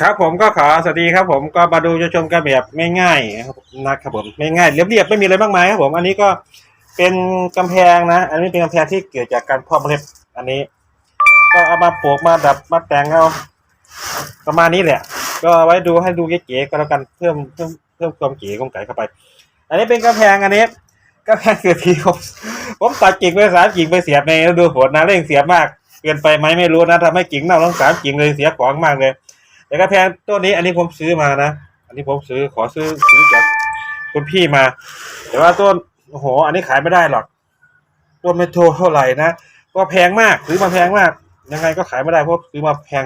ครับผมก็ขอสวัสดีครับผมก็มาดูจะชมกันแบบไม่ง่ายนะครับนะครับผมง่ายๆเรียบๆไม่มีอะไรมากมายครับผม อันนี้ก็เป็นกำแพงนะ อันนี้เป็นกำแพงที่เกิดจากการพาะเมล็ดอันนี้ ก็เอามาปลูกมาดับมาแต่งเอาประมาณนี้แหละ ก็ไว้ดูให้ดูเก๋ๆก็แล้วกันเพิ่มเพิ่มเพิ่มความเก๋ของไก่เข้าไป อันนี้เป็นกำแพงอันนี้กำแพงเกิดที่ผมผมตัดกิ่งไปสามกิ่งไปเสียบในฤดูฝนนะเร่งเสียบมากเกินไปไหมไม่รู้นะทำให้กิ่งเน่าทั้งสามกิ่งเลยเสียของมากเลย แต่กระแพงต้นนี้อันนี้ผมซื้อมานะ อันนี้ผมซื้อขอซื้อซื้อจากคุณพี่มา แต่ว่าต้นโอ้โห อันนี้ขายไม่ได้หรอกต้นไม่โทเท่าไหร่นะก็แพงมากซื้อมาแพงมาก ยังไงก็ขายไม่ได้เพราะซื้อมาแพง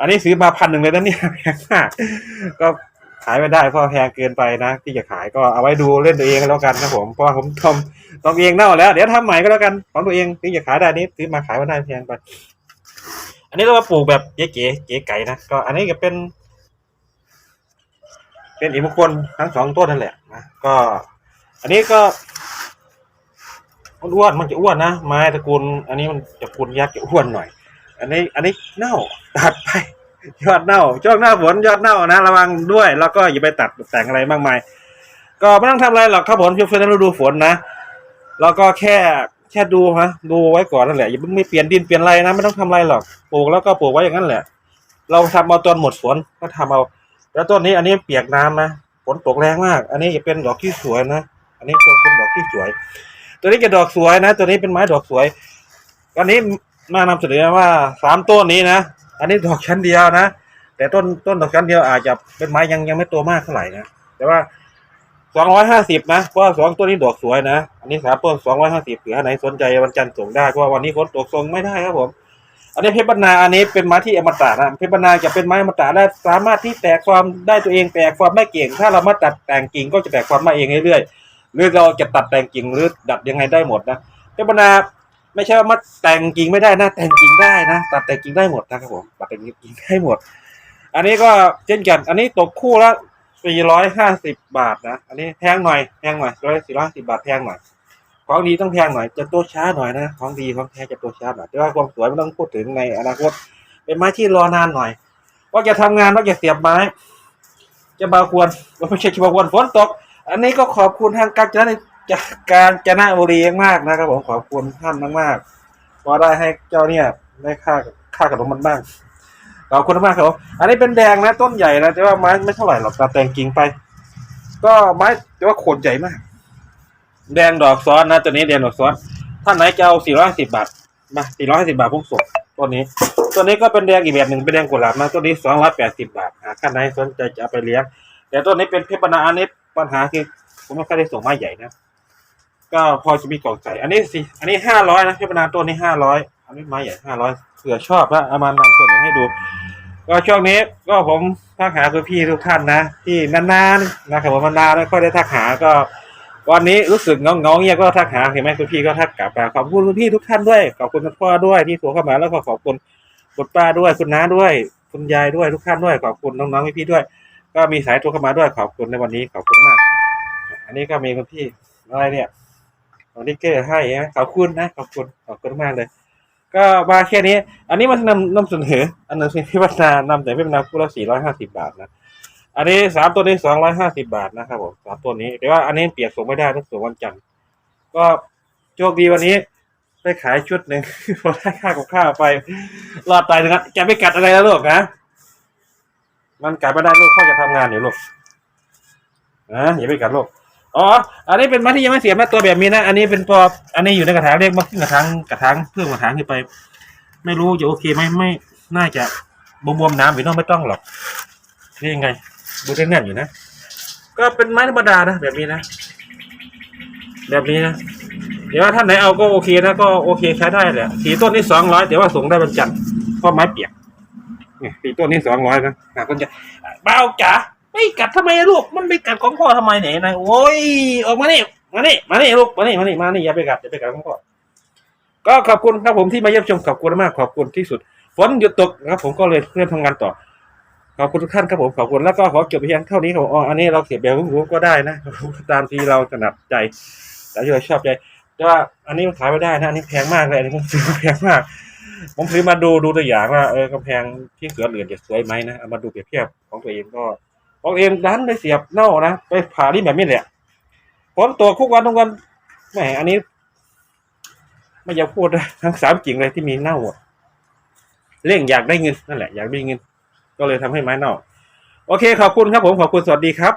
อันนี้ซื้อมาพันหนึ่งเลยนะเนี่ยแพงมากก็ขายไม่ได้เพราะแพงเกินไปนะ ที่จะขายก็เอาไว้ดูเล่นตัวเองแล้วกันนะผมเพราะผมทำทำเองเน่าแล้ว เดี๋ยวทำใหม่ก็แล้วกันของตัวเองที่จะขายได้นี้ซื้อมาขายไม่ได้แพงไป นนี้เรามาปลูกแบบเก๋ๆเก๋ไก่นะก็อันนี้ก็เป็น เป็นอิมงคลทั้งสองต้นนั่นแหละนะก็ อันนี้ก็มันอ้วนมันจะอ้วนนะไม้ตระกูล อันนี้มันตระกูลยักษ์จะอ้วนหน่อย อันนี้ อันนี้เน่าตัดไป ยอดเน่าช่วงหน้าฝนยอดเน่านะระวังด้วย แล้วก็อย่าไปตัดแต่งอะไรมากมาย ก็ไม่ต้องทำอะไรหรอกครับผมช่วงฤดูฝนนะแล้วก็แค่ แค่ดูฮะ ดูไว้ก่อนนั่นแหละอย่าเพิ่งไม่เปลี่ยนดินเปลี่ยนอะไรนะไม่ต้องทำอะไรหรอกปลูกแล้วก็ปลูกไว้อย่างนั้นแหละ เราทำเอาตอนหมดฝนก็ทำเอา แล้วต้นนี้อันนี้เปียกน้ำนะฝนตกแรงมาก อันนี้จะเป็นดอกที่สวยนะอันนี้ตัวคุณดอกที่สวย ตัวนี้จะดอกสวยนะ ตัวนี้เป็นไม้ดอกสวย อันนี้มานำเสนอว่าสามต้นนี้นะอันนี้ดอกชั้นเดียวนะแต่ต้นต้นดอกชั้นเดียวอาจจะเป็นไม้ยังยังไม่โตมากเท่าไหร่นะแต่ว่า สองร้อยห้าสิบนะเพราะสองตัวนี้ดอกสวยนะ อันนี้สามต้นสองร้อยห้าสิบหรืออไหนสนใจวันจันทร์ส่งได้เพราะวันนี้ฝนตกทรงไม่ได้ครับผม อันนี้เพชรบรรณาอันนี้เป็นไม้ที่อมตะนะเพชรบรรณาจะเป็นไม้อมตะได้สามารถที่แตกความได้ตัวเองแตกความไม่เก่ง ถ้าเรามาตัดแต่งกิ่งก็จะแตกความมาเองเรื่อยๆหรือเราจะตัดแต่งกิ่งหรือดัดยังไงได้หมดนะเพชรบรรณาไม่ใช่ว่ามาแต่งกิ่งไม่ได้นะแต่งกิ่งได้นะตัดแต่งกิ่งได้หมดนะครับผมตัดแต่งกิ่งได้หมด อันนี้ก็เช่นกัน อันนี้ตกคู่แล้ว 450 บาทนะ อันนี้แพงหน่อย แพงหน่อยร้อยสี่ร้อยสิบาทแพงหน่อย ของดีต้องแพงหน่อย จะตัวช้าหน่อยนะ ของดีของแพงจะตัวช้าหน่อย แต่ว่าความสวยไม่ต้องพูดถึงในอนาคต เป็นไม้ที่รอนานหน่อย ว่าจะทำงานว่าจะเสียบไม้ จะบาควรไม่ใช่จะบาควรฝนตก อันนี้ก็ขอบคุณทางการจัดจากการจนะบุรีมากนะครับผมขอบคุณท่านมากๆพอได้ให้เจ้าเนี่ยได้ค่าค่าขนมมันบ้าง ขอบคุณมากครับผมอันนี้เป็นแดงนะต้นใหญ่นะแต่ว่าไม้ไม่เท่าไหร่หรอกตัดแตงกิ่งไป ก็ไม้แต่ว่าโคนใหญ่มาก แดงดอกซ้อนนะตัวนี้แดงดอกซ้อนท่านไหนจะเอา450บบาทมา450บาทพุ่งส่งตัวนี้ตัวนี้ก็เป็นแดงอีกแบบหนึ่งเป็นแดงกุหลาบนะตัวนี้280บาทอ่าท่านไหนสนใจจะเอาไปเลี้ยง แต่ตัวนี้เป็นเพชรบรรณาอันนี้ปัญหาคือผมไม่ค่อยได้ส่งไม้ใหญ่นะก็พอจะมีกล่องใส่อันนี้สิอันนี้ห้าร้อยนะเพชรบรรณาตัวนี้ห้าร้อย นนี้ไม้ใหญ่ห้าร้อยเผื่อชอบนะเอามานำตัวไหนให้ดู ก็ช่วงนี้ก็ผมทักหาคุณพี่ทุกท่านนะที่นานๆนะครับผมนานๆไม่ค่อยได้ทักหาก็ วันนี้รู้สึกเงาเงาๆเงียก็ทักหาเห็นไหมคุณพี่ก็ทักกลับมาขอบคุณคุณพี่ทุกท่านด้วยขอบคุณคุณพ่อด้วยที่โทรเข้ามาแล้วก็ขอบคุณคุณป้าด้วยคุณน้าด้วย คุณยายด้วยทุกท่านด้วยขอบคุณน้องๆพี่ๆด้วย ก็มีสายโทรเข้ามาด้วยขอบคุณในวันนี้ขอบคุณมาก อันนี้ก็มีคุณพี่อะไรเนี่ยวันนี้เกอร์ให้นะขอบคุณนะขอบคุณขอบคุณมากเลย ก็มาแค่นี้ อันนี้มันนำนำเสนออันนั้นเป็นพิพัฒนานำแต่พิพัฒนาคู่ละสี่ร้อยห้าสิบาทนะ อันนี้สามตัวนี้สองร้อยห้าสิบาทนะครับผมสามตัวนี้แต่ว่าอันนี้เปียกส่งไม่ได้ต้องส่งวันจันทร์ก็โชคดีวันนี้ได้ขายชุดหนึ่งพอได้ค่ากับข้าวไปรอดตายนะครับจะไม่กัดอะไรแล้วลูกนะมันกัดไม่ได้ลูกพ่อจะทำงานอยู่ลูกนะอย่าไปกัดลูก อ๋อ อันนี้เป็นไม้ที่ยังไม่เสียบนะตัวแบบนี้นะ อันนี้เป็นพออันนี้อยู่ในกระถางเรียกมาขึ้นกระถางกระถางเพื่อกระถางขึ้นไป ไม่รู้จะโอเคไหมไม่ น่าจะบวมๆน้ำหรือน้องไม่ต้องหรอก นี่ยังไง ดูแน่นๆอยู่นะ ก็เป็นไม้ธรรมดานะแบบนี้นะ แบบนี้นะ เดี๋ยวว่าท่านไหนเอาก็โอเคนะ ก็โอเคใช้ได้แหละ สีต้นนี้สองร้อยแต่ว่าส่งได้บรรจันทร์เพราะไม้เปียก นี่สีต้นนี้สองร้อยนะหากคนจะเบาจ๋า ไม่กัดทำไมลูก มันไม่กัดของพ่อทำไมไหนนะโอ้ยออกมานี่มานี่มานี่ลูกมานี่มานี่มานี่อย่าไปกัดอย่าไปกัดของพ่อก็ขอบคุณครับผมที่มาเยี่ยมชมขอบคุณมากขอบคุณที่สุดฝนหยุดตกนะครับผมก็เลยเริ่มทำงานต่อขอบคุณทุกท่านครับผมขอบคุณแล้วก็ขอจบเพียงเท่านี้ครับอ๋ออันนี้เราเสียบแบบหูก็ได้นะตามที่เราถนัดใจแต่ที่เราชอบใจแต่ว่าอันนี้มันขายไม่ได้นะอันนี้แพงมากเลยอันนี้ผมซื้อแพงมาก ผมซื้อมาดูดูตัวอย่างว่าเออกำแพงที่เสือเหลือจะสวยไหมนะเอามาดูเปรียบเทียบของตัวเองก็ ของเองดันไปเสียบเน่านะไปผ่าที่แบบนี้แหละผมตัวคุกวันทุกวันแหมอันนี้ ไม่อยากพูดนะทั้งสามกิ่งเลยที่มีเน่าเร่งอยากได้เงินนั่นแหละอยากได้เงิน ก็เลยทำให้ไม้เน่า โอเคขอบคุณครับผมขอบคุณสวัสดีครับ